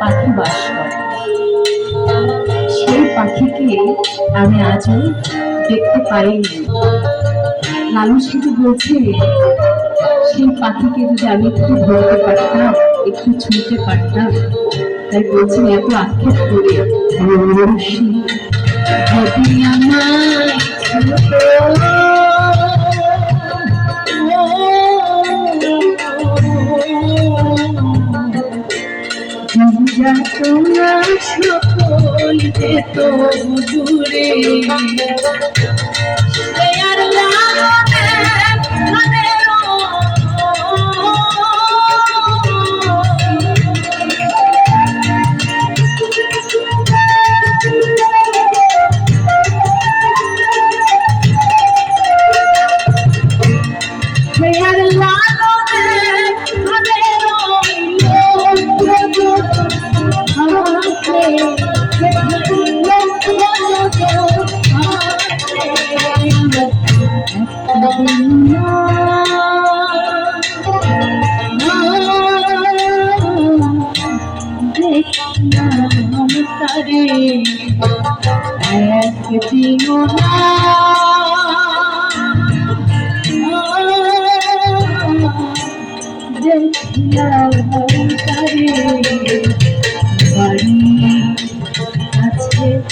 পাখি বাস করে। সেই পাখিকে আমি আজও দেখতে পাইনি। লালু শুধু বলছে, সেই পাখিকে যদি আমি একটু ধরতে পারতাম, একটু ছুঁতে পারতাম, তাই বলছেন এত আক্ষেপ করে রসি যদি আমায় তোমরা সকল তো দূরে তারে একদিন দেখিলাম তারে বাড়ি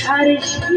আর একবার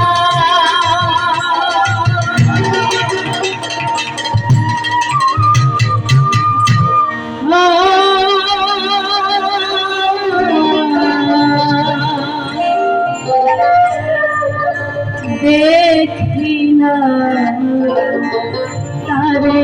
দেখি না। তারে